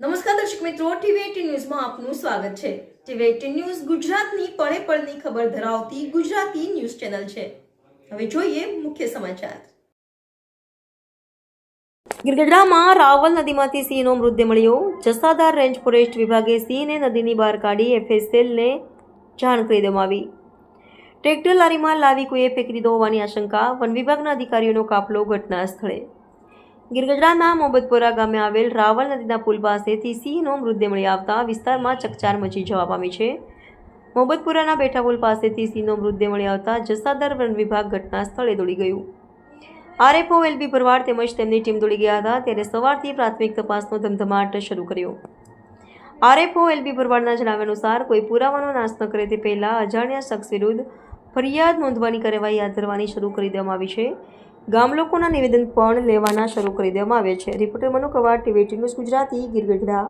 નમસ્કાર દર્શક મિત્રો, ટીવી ન્યૂઝમાં આપનું સ્વાગત છે. ટીવી ન્યૂઝ ગુજરાતની પળે પળની ખબર ધરાવતી ગુજરાતી ન્યૂઝ ચેનલ છે. હવે જોઈએ મુખ્ય સમાચાર. ગિરગઢડામાં રાવલ નદીમાંથી સિંહનો મૃતદેહ મળ્યો. જસાદાર રેન્જ ફોરેસ્ટ વિભાગે સિંહને નદીની બહાર કાઢી એફએસએલને જાણ કરી દેવામાં આવી. ટ્રેક્ટર લારીમાં લાવી કોઈએ ફેંકી દીધો હોવાની આશંકા, વન વિભાગના અધિકારીઓનો કાફલો ઘટના સ્થળે ગિરગઢડાના મોહમ્મદપુરા ગામે આવેલ રાવલ નદીના પુલ પાસેથી સિંહનો મૃતદેહ મળી આવતા વિસ્તારમાં ચકચાર મચી જવા પામી છે. મોહબતપુરાના બેઠા પુલ પાસેથી સિંહનો મૃતદેહ મળી આવતા જસાદર વન વિભાગ ઘટના સ્થળે દોડી ગયું. આરએફઓ એલબી ભરવાડ તેમજ તેમની ટીમ દોડી ગયા હતા ત્યારે સવારથી પ્રાથમિક તપાસનો ધમધમાટ શરૂ કર્યો. આરએફઓ એલબી ભરવાડના જણાવ્યા અનુસાર, કોઈ પુરાવાનો નાશ ન કરે તે પહેલાં અજાણ્યા શખ્સ વિરુદ્ધ ફરિયાદ નોંધવાની કાર્યવાહી હાથ ધરવાની શરૂ કરી દેવામાં આવી છે. ગામ લોકોના નિવેદન પણ લેવાના શરૂ કરી દેવામાં આવ્યા છે. Reporter Manu Kavad, TV news Gujarati Girgadhada